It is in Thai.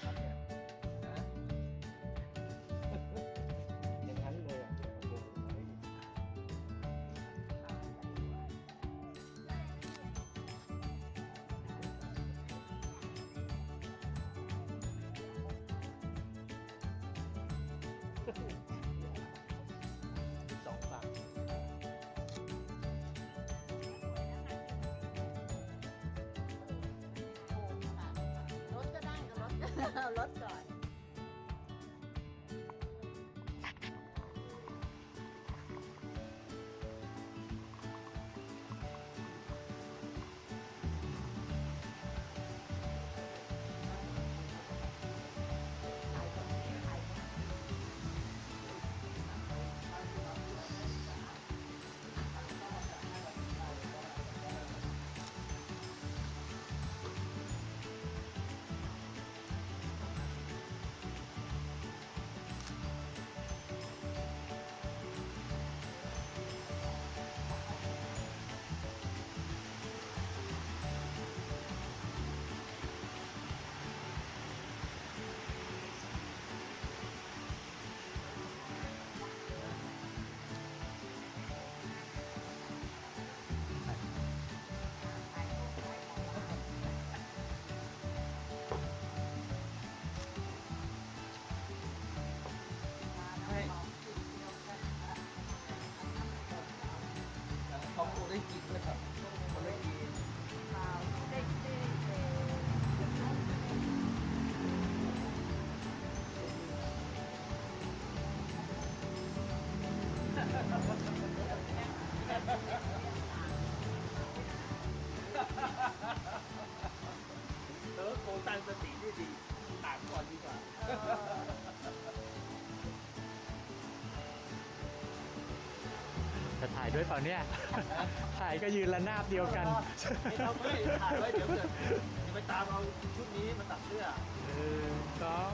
Gracias. ตั้งสติได้ดีตากก่อนดีกว่าจะถ่ายด้วยเปล่าเนี่ย ถ่ายก็ยืนระนาบเดียวกันไม่ต้องไม่ถ่ายไว้เดี๋ยวเกิดจะไปตามเอาชุดนี้มาตัดเสื้อเออสอง